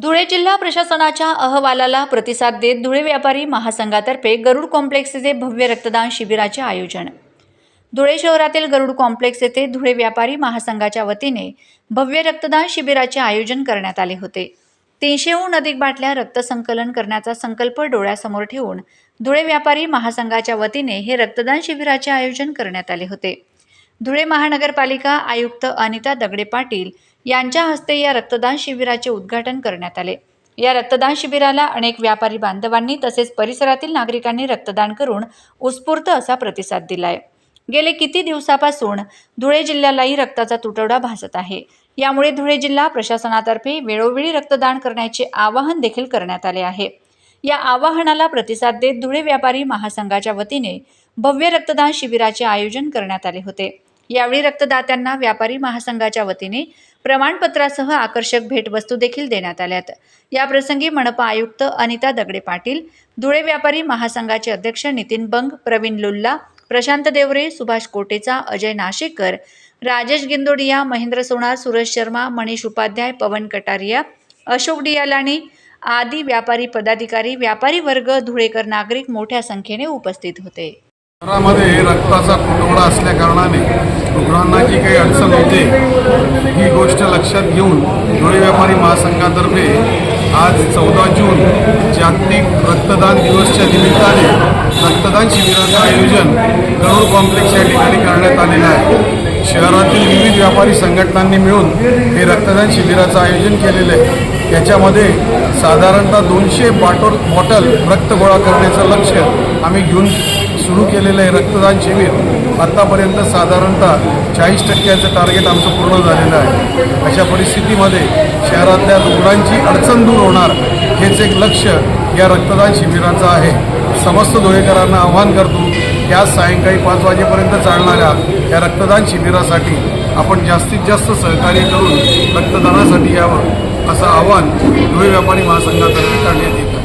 धुळे जिल्हा प्रशासनाच्या अहवालाला प्रतिसाद देत धुळे व्यापारी महासंघातर्फे गरुड कॉम्प्लेक्स येथे भव्य रक्तदान शिबिराचे आयोजन. धुळे शहरातील गरुड कॉम्प्लेक्स येथे धुळे व्यापारी महासंघाच्या वतीने भव्य रक्तदान शिबिराचे आयोजन करण्यात आले होते. तीनशेहून अधिक बाटल्या रक्तसंकलन करण्याचा संकल्प डोळ्यासमोर ठेवून धुळे व्यापारी महासंघाच्या वतीने हे रक्तदान शिबिराचे आयोजन करण्यात आले होते. धुळे महानगरपालिका आयुक्त अनिता दगडे पाटील यांच्या हस्ते या रक्तदान शिबिराचे उद्घाटन करण्यात आले. या रक्तदान शिबिराला अनेक व्यापारी बांधवांनी तसेच परिसरातील नागरिकांनी रक्तदान करून उत्स्फूर्त असा प्रतिसाद दिलाय. गेले किती दिवसापासून धुळे जिल्ह्यालाही रक्ताचा तुटवडा भासत आहे. यामुळे धुळे जिल्हा प्रशासनातर्फे वेळोवेळी रक्तदान करण्याचे आवाहन देखील करण्यात आले आहे. या आवाहनाला प्रतिसाद देत धुळे व्यापारी महासंघाच्या वतीने भव्य रक्तदान शिबिराचे आयोजन करण्यात आले होते. यावेळी रक्तदात्यांना व्यापारी महासंघाच्या वतीने प्रमाणपत्रासह आकर्षक भेटवस्तू देखील देण्यात आल्यात. याप्रसंगी मनपा आयुक्त अनिता दगडे पाटील धुळे व्यापारी महासंघाचे अध्यक्ष नितीन बंग प्रवीण लुल्ला प्रशांत देवरे सुभाष कोटेचा अजय नाशिककर राजेश गिंदोडिया महेंद्र सोनार सुरेश शर्मा मनीष उपाध्याय पवन कटारिया अशोक डियालाणी आदी व्यापारी पदाधिकारी व्यापारी वर्ग धुळेकर नागरिक मोठ्या संख्येने उपस्थित होते. शहरामध्ये रक्ताचा तुटवडा असल्याकारणाने रुग्णांना जी काही अडचण होते ही गोष्ट लक्षात घेऊन धुळे व्यापारी महासंघातर्फे आज चौदा जून जागतिक रक्तदान दिवसच्या निमित्ताने रक्तदान शिबिराचं आयोजन करोड कॉम्प्लेक्स या ठिकाणी करण्यात आलेलं आहे. शहरातील विविध व्यापारी संघटनांनी मिळून हे रक्तदान शिबिराचं आयोजन केलेलं आहे. याच्यामध्ये साधारणतः दोनशे बॉटल बॉटल रक्त गोळा करण्याचं लक्ष आम्ही घेऊन सुरू केलेलं आहे रक्तदान शिबिर. आत्तापर्यंत साधारणतः चाळीस टक्क्याचं टार्गेट आमचं पूर्ण झालेलं आहे. अशा परिस्थितीमध्ये शहरातल्या रुग्णांची अडचण दूर होणार हेच एक लक्ष या रक्तदान शिबिराचं आहे. समस्त धुळेकरांना आव्हान करतो की आज सायंकाळी पाच वाजेपर्यंत चालणाऱ्या या रक्तदान शिबिरासाठी आपण जास्तीत जास्त सहकार्य करून रक्तदानासाठी यावं असं आव्हान धुळे व्यापारी महासंघातर्फे करण्यात येतं.